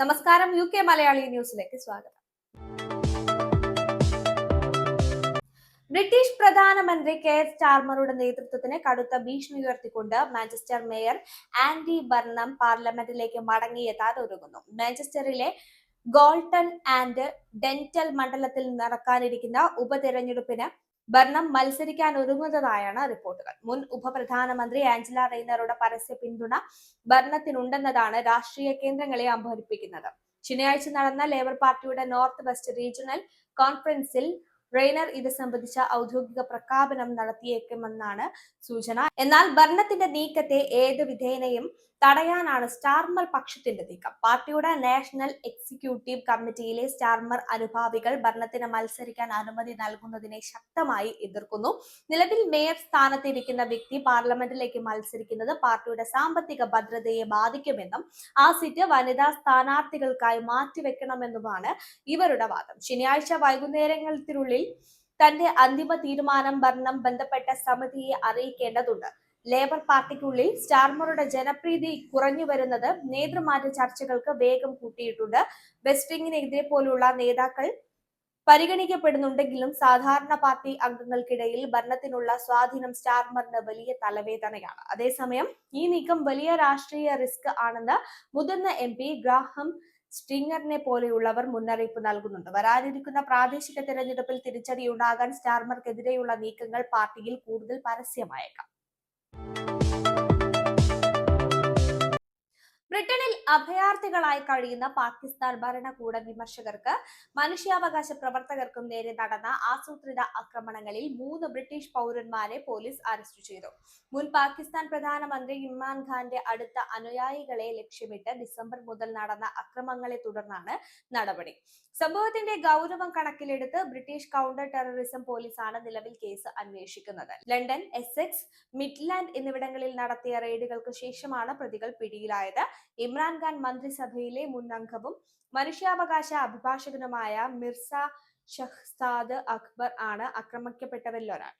നമസ്കാരം U K Malayali ന്യൂസിലേക്ക് സ്വാഗതം. ബ്രിട്ടീഷ് പ്രധാനമന്ത്രി കെയർ സ്റ്റാർമറുടെ നേതൃത്വത്തിന് കടുത്ത ഭീഷണി ഉയർത്തിക്കൊണ്ട് മാഞ്ചസ്റ്റർ മേയർ ആൻഡി ബർണം പാർലമെന്റിലേക്ക് മടങ്ങിയെത്താൻ ഒരുങ്ങുന്നു. മാഞ്ചസ്റ്ററിലെ ഗോൾട്ടൺ ആൻഡ് ഡെന്റൽ മണ്ഡലത്തിൽ നടക്കാനിരിക്കുന്ന ഉപതെരഞ്ഞെടുപ്പിന് ബർണം മത്സരിക്കാൻ ഒരുങ്ങുന്നതായാണ് റിപ്പോർട്ടുകൾ. മുൻ ഉപപ്രധാനമന്ത്രി ആഞ്ചല റെയ്നറുടെ പരസ്യ പിന്തുണ ഭരണത്തിനുണ്ടെന്നതാണ് രാഷ്ട്രീയ കേന്ദ്രങ്ങളെ അമ്പരിപ്പിക്കുന്നത് ശനിയാഴ്ച നടന്ന ലേബർ പാർട്ടിയുടെ നോർത്ത് വെസ്റ്റ് റീജിയണൽ കോൺഫറൻസിൽ റെയ്നർ ഇത് സംബന്ധിച്ച ഔദ്യോഗിക പ്രഖ്യാപനം നടത്തിയേക്കുമെന്നാണ് സൂചന. എന്നാൽ ഭരണത്തിന്റെ നീക്കത്തെ ഏത് വിധേനയും തടയാനാണ് സ്റ്റാർമർ പക്ഷത്തിന്റെ നീക്കം. പാർട്ടിയുടെ നാഷണൽ എക്സിക്യൂട്ടീവ് കമ്മിറ്റിയിലെ സ്റ്റാർമർ അനുഭാവികൾ ഭരണത്തിന് മത്സരിക്കാൻ അനുമതി നൽകുന്നതിനെ ശക്തമായി എതിർക്കുന്നു. നിലവിൽ മേയർ സ്ഥാനത്തിരിക്കുന്ന വ്യക്തി പാർലമെന്റിലേക്ക് മത്സരിക്കുന്നത് പാർട്ടിയുടെ സാമ്പത്തിക ഭദ്രതയെ ബാധിക്കുമെന്നും ആ സീറ്റ് വനിതാ സ്ഥാനാർത്ഥികൾക്കായി മാറ്റിവെക്കണമെന്നുമാണ് ഇവരുടെ വാദം. ശനിയാഴ്ച വൈകുന്നേരങ്ങൾത്തിനുള്ളിൽ തന്റെ അന്തിമ തീരുമാനം ഭരണം ബന്ധപ്പെട്ട സമിതിയെ അറിയിക്കേണ്ടതുണ്ട്. ലേബർ പാർട്ടിക്കുള്ളിൽ സ്റ്റാർമറുടെ ജനപ്രീതി കുറഞ്ഞു വരുന്നത് നേതൃമാറ്റ ചർച്ചകൾക്ക് വേഗം കൂട്ടിയിട്ടുണ്ട്. വെസ്റ്റിംഗിനെതിരെ പോലുള്ള നേതാക്കൾ പരിഗണിക്കപ്പെടുന്നുണ്ടെങ്കിലും സാധാരണ പാർട്ടി അംഗങ്ങൾക്കിടയിൽ ഭരണത്തിനുള്ള സ്വാധീനം സ്റ്റാർമറിന് വലിയ തലവേദനയാണ്. അതേസമയം ഈ നീക്കം വലിയ രാഷ്ട്രീയ റിസ്ക് ആണെന്ന് മുതിർന്ന എം പി ഗ്രാഹം സ്റ്റിങ്ങറിനെ പോലെയുള്ളവർ മുന്നറിയിപ്പ് നൽകുന്നുണ്ട്. വരാനിരിക്കുന്ന പ്രാദേശിക തെരഞ്ഞെടുപ്പിൽ തിരിച്ചടിയുണ്ടാകാൻ സ്റ്റാർമർക്കെതിരെയുള്ള നീക്കങ്ങൾ പാർട്ടിയിൽ കൂടുതൽ പരസ്യമായേക്കാം. ബ്രിട്ടനിൽ അഭയാർത്ഥികളായി കഴിയുന്ന പാകിസ്ഥാൻ ഭരണകൂട വിമർശകർക്ക് മനുഷ്യാവകാശ പ്രവർത്തകർക്കും നേരെ നടന്ന ആസൂത്രിത ആക്രമണങ്ങളിൽ മൂന്ന് ബ്രിട്ടീഷ് പൗരന്മാരെ പോലീസ് അറസ്റ്റ് ചെയ്തു. മുൻ പാകിസ്ഥാൻ പ്രധാനമന്ത്രി ഇമ്രാൻഖാന്റെ അടുത്ത അനുയായികളെ ലക്ഷ്യമിട്ട് ഡിസംബർ മുതൽ നടന്ന അക്രമങ്ങളെ തുടർന്നാണ് നടപടി. സംഭവത്തിന്റെ ഗൗരവം കണക്കിലെടുത്ത് ബ്രിട്ടീഷ് കൗണ്ടർ ടെററിസം പോലീസാണ് നിലവിൽ കേസ് അന്വേഷിക്കുന്നത്. ലണ്ടൻ എസെക്സ് മിഡ്ലാൻഡ് എന്നിവിടങ്ങളിൽ നടത്തിയ റെയ്ഡുകൾക്ക് ശേഷമാണ് പ്രതികൾ പിടിയിലായത്. ഇമ്രാൻഖാൻ മന്ത്രിസഭയിലെ മുൻ അംഗവും മനുഷ്യാവകാശ അഭിഭാഷകനുമായ മിർസ ഷഹ്സാദ് അക്ബർ ആണ് ആക്രമിക്കപ്പെട്ടവരിൽ ഒരാൾ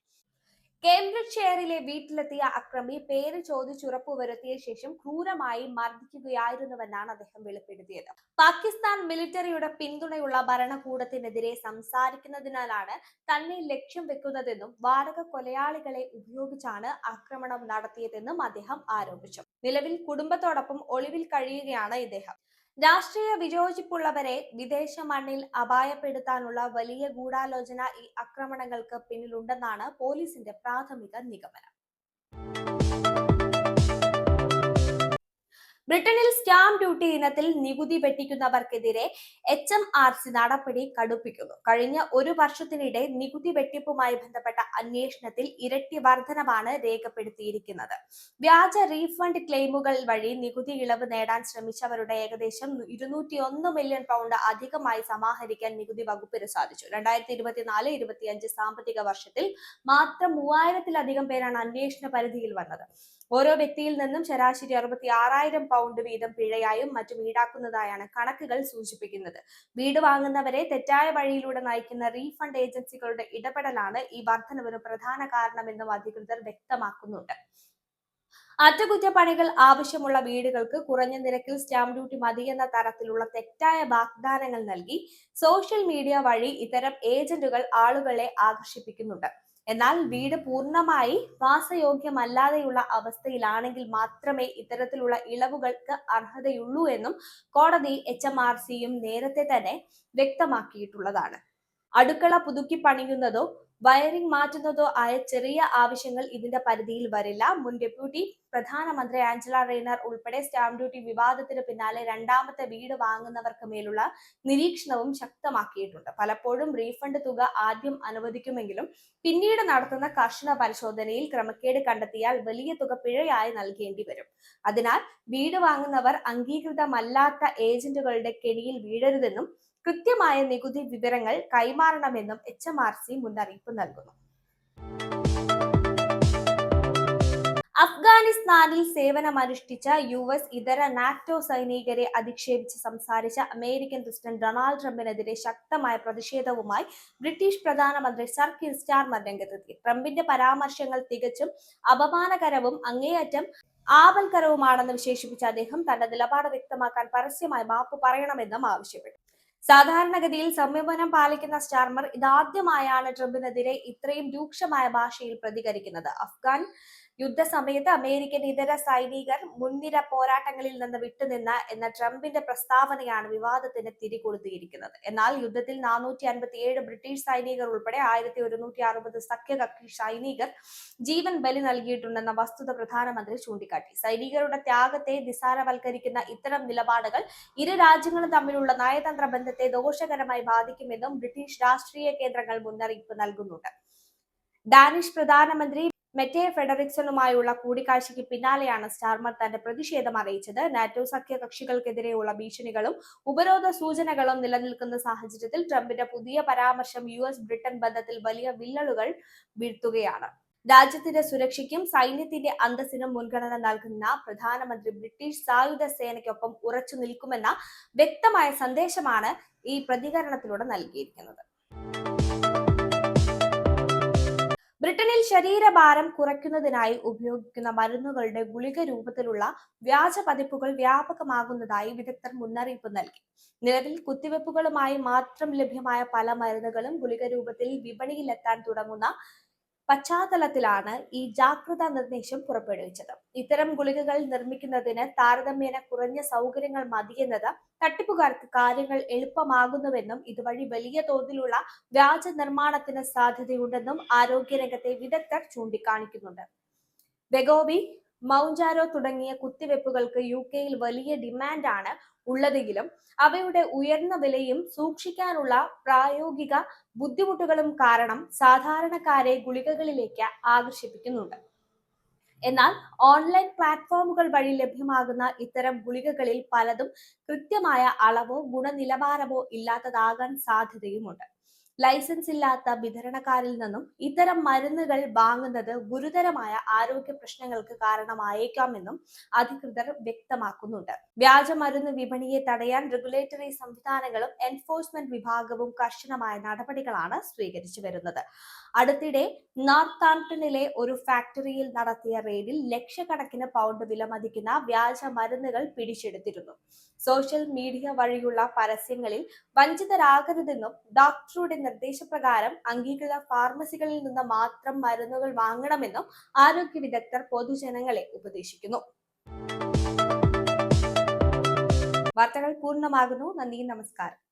കേംബ്രിഡ്ജ് ഷെയറിലെ വീട്ടിലെത്തിയ അക്രമി പേര് ചോദിച്ചുറപ്പുവരുത്തിയ ശേഷം ക്രൂരമായി മർദ്ദിക്കുകയായിരുന്നുവെന്നാണ് അദ്ദേഹം വെളിപ്പെടുത്തിയത്. പാകിസ്ഥാൻ മിലിറ്ററിയുടെ പിന്തുണയുള്ള ഭരണകൂടത്തിനെതിരെ സംസാരിക്കുന്നതിനാലാണ് തന്നെ ലക്ഷ്യം വെക്കുന്നതെന്നും വാടക കൊലയാളികളെ ഉപയോഗിച്ചാണ് ആക്രമണം നടത്തിയതെന്നും അദ്ദേഹം ആരോപിച്ചു. നിലവിൽ കുടുംബത്തോടൊപ്പം ഒളിവിൽ കഴിയുകയാണ് ഇദ്ദേഹം. രാഷ്ട്രീയ വിയോജിപ്പുള്ളവരെ വിദേശ മണ്ണിൽ അപായപ്പെടുത്താനുള്ള വലിയ ഗൂഢാലോചന ഈ ആക്രമണങ്ങൾക്ക് പിന്നിലുണ്ടെന്നാണ് പോലീസിന്റെ പ്രാഥമിക നിഗമനം. ബ്രിട്ടനിൽ സ്റ്റാമ്പ് ഡ്യൂട്ടി ഇനത്തിൽ നികുതി വെട്ടിക്കുന്നവർക്കെതിരെ എച്ച് എം ആർ സി നടപടി കടുപ്പിക്കുന്നു. കഴിഞ്ഞ ഒരു വർഷത്തിനിടെ നികുതി വെട്ടിപ്പുമായി ബന്ധപ്പെട്ട അന്വേഷണത്തിൽ ഇരട്ടി വർധനവാണ് രേഖപ്പെടുത്തിയിരിക്കുന്നത്. വ്യാജ റീഫണ്ട് ക്ലെയിമുകൾ വഴി നികുതി ഇളവ് നേടാൻ ശ്രമിച്ചവരുടെ ഏകദേശം ഇരുന്നൂറ്റി ഒന്ന് മില്യൺ പൗണ്ട് അധികമായി സമാഹരിക്കാൻ നികുതി വകുപ്പിന് സാധിച്ചു. രണ്ടായിരത്തി ഇരുപത്തിനാല് ഇരുപത്തിയഞ്ച് സാമ്പത്തിക വർഷത്തിൽ മാത്രം മൂവായിരത്തിലധികം പേരാണ് അന്വേഷണ പരിധിയിൽ വന്നത്. ഓരോ വ്യക്തിയിൽ നിന്നും ശരാശരി അറുപത്തി ആറായിരം പൗണ്ട് വീതം പിഴയായും മറ്റും ഈടാക്കുന്നതായാണ് കണക്കുകൾ സൂചിപ്പിക്കുന്നത്. വീട് വാങ്ങുന്നവരെ തെറ്റായ വഴിയിലൂടെ നയിക്കുന്ന റീഫണ്ട് ഏജൻസികളുടെ ഇടപെടലാണ് ഈ വർധനവിന് പ്രധാന കാരണമെന്നും അധികൃതർ വ്യക്തമാക്കുന്നുണ്ട്. അറ്റകുറ്റപ്പണികൾ ആവശ്യമുള്ള വീടുകൾക്ക് കുറഞ്ഞ നിരക്കിൽ സ്റ്റാമ്പ് ഡ്യൂട്ടി മതിയെന്ന തരത്തിലുള്ള തെറ്റായ വാഗ്ദാനങ്ങൾ നൽകി സോഷ്യൽ മീഡിയ വഴി ഇത്തരം ഏജന്റുകൾ ആളുകളെ ആകർഷിപ്പിക്കുന്നുണ്ട്. എന്നാൽ വീട് പൂർണമായി വാസയോഗ്യമല്ലാതെയുള്ള അവസ്ഥയിലാണെങ്കിൽ മാത്രമേ ഇത്തരത്തിലുള്ള ഇളവുകൾക്ക് അർഹതയുള്ളൂ എന്നും കോടതി എച്ച് എം ആർ സിയും നേരത്തെ തന്നെ വ്യക്തമാക്കിയിട്ടുള്ളതാണ്. അടുക്കള പുതുക്കി പണിയുന്നതോ വയറിംഗ് മാറ്റുന്നതോ ആയ ചെറിയ ആവശ്യങ്ങൾ ഇതിന്റെ പരിധിയിൽ വരില്ല. മുൻ ഡെപ്യൂട്ടി പ്രധാനമന്ത്രി ആഞ്ചല റെയ്നർ ഉൾപ്പെടെ സ്റ്റാമ്പ് ഡ്യൂട്ടി വിവാദത്തിന് പിന്നാലെ രണ്ടാമത്തെ വീട് വാങ്ങുന്നവർക്ക് മേലുള്ള നിരീക്ഷണവും ശക്തമാക്കിയിട്ടുണ്ട്. പലപ്പോഴും റീഫണ്ട് തുക ആദ്യം അനുവദിക്കുമെങ്കിലും പിന്നീട് നടത്തുന്ന കർശന പരിശോധനയിൽ ക്രമക്കേട് കണ്ടെത്തിയാൽ വലിയ തുക പിഴയായി നൽകേണ്ടി വരും. അതിനാൽ വീട് വാങ്ങുന്നവർ അംഗീകൃതമല്ലാത്ത ഏജന്റുകളുടെ കെണിയിൽ വീഴരുതെന്നും കൃത്യമായ നികുതി വിവരങ്ങൾ കൈമാറണമെന്നും എച്ച് എം ആർ സി മുന്നറിയിപ്പ് നൽകുന്നു. അഫ്ഗാനിസ്ഥാനിൽ സേവനമനുഷ്ഠിച്ച യു എസ് ഇതര നാറ്റോ സൈനികരെ അധിക്ഷേപിച്ച് സംസാരിച്ച അമേരിക്കൻ പ്രസിഡന്റ് ഡൊണാൾഡ് ട്രംപിനെതിരെ ശക്തമായ പ്രതിഷേധവുമായി ബ്രിട്ടീഷ് പ്രധാനമന്ത്രി സർ കിർ സ്റ്റാർമർ രംഗത്തെത്തി. ട്രംപിന്റെ പരാമർശങ്ങൾ തികച്ചും അപമാനകരവും അങ്ങേയറ്റം ആപൽക്കരവുമാണെന്ന് വിശേഷിപ്പിച്ച അദ്ദേഹം തന്റെ നിലപാട് വ്യക്തമാക്കാൻ പരസ്യമായി മാപ്പ് പറയണമെന്നും ആവശ്യപ്പെട്ടു. സാധാരണഗതിയിൽ സംയമനം പാലിക്കുന്ന സ്റ്റാർമർ ഇതാദ്യമായാണ് ട്രംപിനെതിരെ ഇത്രയും രൂക്ഷമായ ഭാഷയിൽ പ്രതികരിക്കുന്നത്. അഫ്ഗാൻ യുദ്ധസമയത്ത് അമേരിക്കൻ ഇതര സൈനികർ മുൻനിര പോരാട്ടങ്ങളിൽ നിന്ന് വിട്ടുനിന്ന എന്ന ട്രംപിന്റെ പ്രസ്താവനയാണ് വിവാദത്തിന് തിരികൊളുത്തിയിരിക്കുന്നത് എന്നാൽ യുദ്ധത്തിൽ നാനൂറ്റി അൻപത്തിയേഴ് ബ്രിട്ടീഷ് സൈനികർ ഉൾപ്പെടെ ആയിരത്തി ഒരുന്നൂറ്റി അറുപത് സഖ്യകക്ഷി സൈനികർ ജീവൻ ബലി നൽകിയിട്ടുണ്ടെന്ന വസ്തുത പ്രധാനമന്ത്രി ചൂണ്ടിക്കാട്ടി. സൈനികരുടെ ത്യാഗത്തെ നിസാരവൽക്കരിക്കുന്ന ഇത്തരം നിലപാടുകൾ ഇരു രാജ്യങ്ങളും തമ്മിലുള്ള നയതന്ത്ര ബന്ധത്തെ ദോഷകരമായി ബാധിക്കുമെന്നും ബ്രിട്ടീഷ് രാഷ്ട്രീയ കേന്ദ്രങ്ങൾ മുന്നറിയിപ്പ് നൽകുന്നുണ്ട്. ഡാനിഷ് പ്രധാനമന്ത്രി മെറ്റേ ഫെഡറിക്സണുമായുള്ള കൂടിക്കാഴ്ചയ്ക്ക് പിന്നാലെയാണ് സ്റ്റാർമർ തന്റെ പ്രതിഷേധം അറിയിച്ചത്. നാറ്റോ സഖ്യ കക്ഷികൾക്കെതിരെയുള്ള ഭീഷണികളും ഉപരോധ സൂചനകളും നിലനിൽക്കുന്ന സാഹചര്യത്തിൽ ട്രംപിന്റെ പുതിയ പരാമർശം യു എസ് ബ്രിട്ടൻ ബന്ധത്തിൽ വലിയ വിള്ളലുകൾ വീഴ്ത്തുകയാണ്. രാജ്യത്തിന്റെ സുരക്ഷയ്ക്കും സൈന്യത്തിന്റെ അന്തസ്സിനും മുൻഗണന നൽകുന്ന പ്രധാനമന്ത്രി ബ്രിട്ടീഷ് സായുധ സേനയ്ക്കൊപ്പം ഉറച്ചു നിൽക്കുമെന്ന വ്യക്തമായ സന്ദേശമാണ് ഈ പ്രതികരണത്തിലൂടെ നൽകിയിരിക്കുന്നത്. ശരീരഭാരം കുറയ്ക്കുന്നതിനായി ഉപയോഗിക്കുന്ന മരുന്നുകളുടെ ഗുളിക രൂപത്തിലുള്ള വ്യാജ പതിപ്പുകൾ വ്യാപകമാകുന്നതായി വിദഗ്ധർ മുന്നറിയിപ്പ് നൽകി. നിലവിൽ കുത്തിവെപ്പുകളുമായി മാത്രം ലഭ്യമായ പല മരുന്നുകളും ഗുളിക രൂപത്തിൽ വിപണിയിലെത്താൻ തുടങ്ങുന്ന പശ്ചാത്തലത്തിലാണ് ഈ ജാഗ്രതാ നിർദ്ദേശം പുറപ്പെടുവിച്ചത്. ഇത്തരം ഗുളികകൾ നിർമ്മിക്കുന്നതിന് താരതമ്യേന കുറഞ്ഞ സൗകര്യങ്ങൾ മതിയെന്നത് തട്ടിപ്പുകാർക്ക് കാര്യങ്ങൾ എളുപ്പമാകുന്നുവെന്നും ഇതുവഴി വലിയ തോതിലുള്ള വ്യാജ നിർമ്മാണത്തിന് സാധ്യതയുണ്ടെന്നും ആരോഗ്യരംഗത്തെ വിദഗ്ധർ ചൂണ്ടിക്കാണിക്കുന്നുണ്ട്. വെഗോബി മൗഞ്ചാരോ തുടങ്ങിയ കുത്തിവെപ്പുകൾക്ക് യു കെയിൽ വലിയ ഡിമാൻഡാണ് ഉള്ളതെങ്കിലും അവയുടെ ഉയർന്ന വിലയും സൂക്ഷിക്കാനുള്ള പ്രായോഗിക ബുദ്ധിമുട്ടുകളും കാരണം സാധാരണക്കാരെ ഗുളികകളിലേക്ക് ആകർഷിപ്പിക്കുന്നുണ്ട്. എന്നാൽ ഓൺലൈൻ പ്ലാറ്റ്ഫോമുകൾ വഴി ലഭ്യമാകുന്ന ഇത്തരം ഗുളികകളിൽ പലതും കൃത്യമായ അളവോ ഗുണനിലവാരമോ ഇല്ലാത്തതാകാൻ സാധ്യതയുമുണ്ട്. ലൈസൻസ് ഇല്ലാത്ത വിതരണക്കാരിൽ നിന്നും ഇത്തരം മരുന്നുകൾ വാങ്ങുന്നത് ഗുരുതരമായ ആരോഗ്യ പ്രശ്നങ്ങൾക്ക് കാരണമായേക്കാമെന്നും അധികൃതർ വ്യക്തമാക്കുന്നുണ്ട്. വ്യാജ മരുന്ന് വിപണിയെ തടയാൻ റെഗുലേറ്ററി സംവിധാനങ്ങളും എൻഫോഴ്സ്മെന്റ് വിഭാഗവും കർശനമായ നടപടികളാണ് സ്വീകരിച്ചു വരുന്നത്. അടുത്തിടെ നോർത്താംപ്ടണിലെ ഒരു ഫാക്ടറിയിൽ നടത്തിയ റെയ്ഡിൽ ലക്ഷക്കണക്കിന് പൗണ്ട് വിലമതിക്കുന്ന വ്യാജ മരുന്നുകൾ പിടിച്ചെടുത്തിരുന്നു. സോഷ്യൽ മീഡിയ വഴിയുള്ള പരസ്യങ്ങളിൽ വഞ്ചിതരാകരുതെന്നും ഡോക്ടറുടെ നിർദ്ദേശപ്രകാരം അംഗീകൃത ഫാർമസികളിൽ നിന്ന് മാത്രം മരുന്നുകൾ വാങ്ങണമെന്നും ആരോഗ്യ വിദഗ്ധർ പൊതുജനങ്ങളെ ഉപദേശിക്കുന്നു. വാർത്തകൾ പൂർണമാകുന്നു. നന്ദി നമസ്കാരം.